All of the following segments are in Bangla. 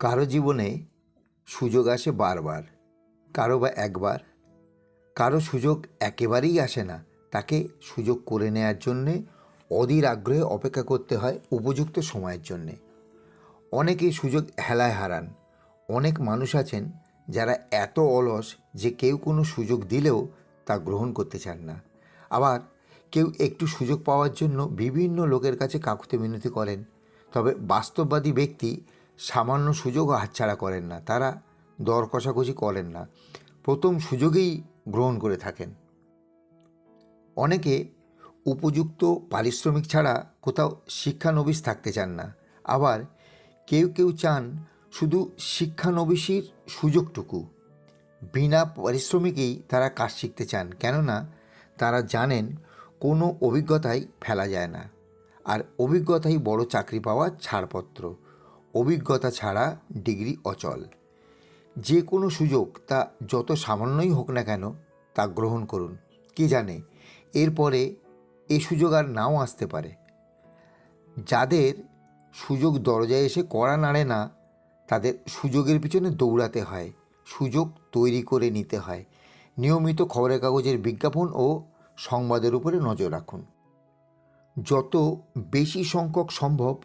কারও জীবনে সুযোগ আসে বারবার, কারও বা একবার। কারও সুযোগ একেবারেই আসে না, তাকে সুযোগ করে নেয়ার জন্যে অধীর আগ্রহে অপেক্ষা করতে হয় উপযুক্ত সময়ের জন্যে। অনেকেই সুযোগ হেলায় হারান। অনেক মানুষ আছেন যারা এত অলস যে কেউ কোনো সুযোগ দিলেও তা গ্রহণ করতে চান না। আবার কেউ একটু সুযোগ পাওয়ার জন্য বিভিন্ন লোকের কাছে কাকুতে মিনতি করেন। তবে বাস্তববাদী ব্যক্তি সামান্য সুযোগও হাতছাড়া করেন না। তারা দর কষাকষি করেন না। প্রথম সুযোগেই গ্রহণ করে থাকেন। অনেকে উপযুক্ত পারিশ্রমিক ছাড়া কোথাও শিক্ষানবিশ থাকতে চান না। আবার কেউ কেউ চান শুধু শিক্ষানবিশির সুযোগটুকু। বিনা পারিশ্রমিকেই তারা কাজ শিখতে চান, কেননা তারা জানেন কোনো অভিজ্ঞতাই ফেলা যায় না। আর অভিজ্ঞতাই বড় চাকরি পাওয়ার ছাড়পত্র। অভিজ্ঞতা ছাড়া ডিগ্রি অচল। যে কোনো সুযোগ তা যত সামান্যই হোক না কেন তা গ্রহণ করুন। কে জানে, এরপরে এ সুযোগ আর নাও আসতে পারে। যাদের সুযোগ দরজায় এসে কড়া নাড়ে না, তাদের সুযোগের পিছনে দৌড়াতে হয়। সুযোগ তৈরি করে নিতে হয়। নিয়মিত খবরের কাগজের বিজ্ঞাপন ও সংবাদের উপরে নজর রাখুন। যত বেশি সংখ্যক সম্ভব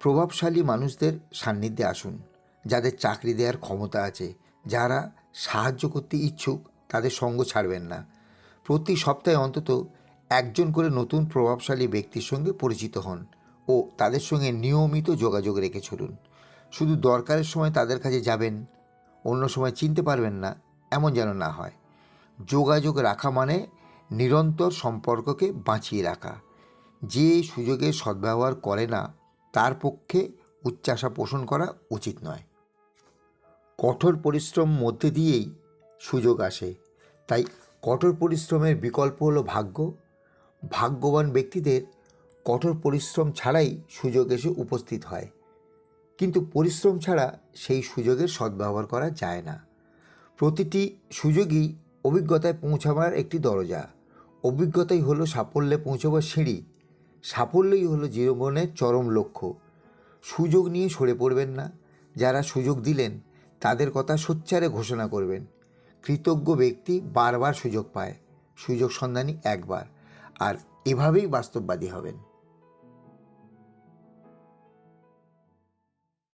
প্রভাবশালী মানুষদের সান্নিধ্যে আসুন, যাদের চাকরি দেওয়ার ক্ষমতা আছে, যারা সাহায্য করতে ইচ্ছুক, তাদের সঙ্গ ছাড়বেন না। প্রতি সপ্তাহে অন্তত একজন করে নতুন প্রভাবশালী ব্যক্তির সঙ্গে পরিচিত হন ও তাদের সঙ্গে নিয়মিত যোগাযোগ রেখে চলুন। শুধু দরকারের সময় তাদের কাছে যাবেন, অন্য সময় চিনতে পারবেন না, এমন যেন না হয়। যোগাযোগ রাখা মানে নিরন্তর সম্পর্ককে বাঁচিয়ে রাখা। যে সুযোগে সদ্ব্যবহার করে না তার পক্ষে উচ্চাশা পোষণ করা উচিত নয়। কঠোর পরিশ্রম মধ্যে দিয়েই সুযোগ আসে। তাই কঠোর পরিশ্রমের বিকল্প হলো ভাগ্য। ভাগ্যবান ব্যক্তিদের কঠোর পরিশ্রম ছাড়াই সুযোগ এসে উপস্থিত হয়। কিন্তু পরিশ্রম ছাড়া সেই সুযোগের সদ্ব্যবহার করা যায় না। প্রতিটি সুযোগই অভিজ্ঞতায় পৌঁছাবার একটি দরজা। অভিজ্ঞতাই হলো সাফল্যে পৌঁছবার সিঁড়ি। সাফল্যই হলো জীবনের চরম লক্ষ্য। সুযোগ নিয়ে সরে পড়বেন না। যারা সুযোগ দিলেন, তাদের কথা সোচ্চারে ঘোষণা করবেন। কৃতজ্ঞ ব্যক্তি বারবার সুযোগ পায়। সুযোগ সন্ধানী একবার। আর এভাবেই বাস্তববাদী হবেন।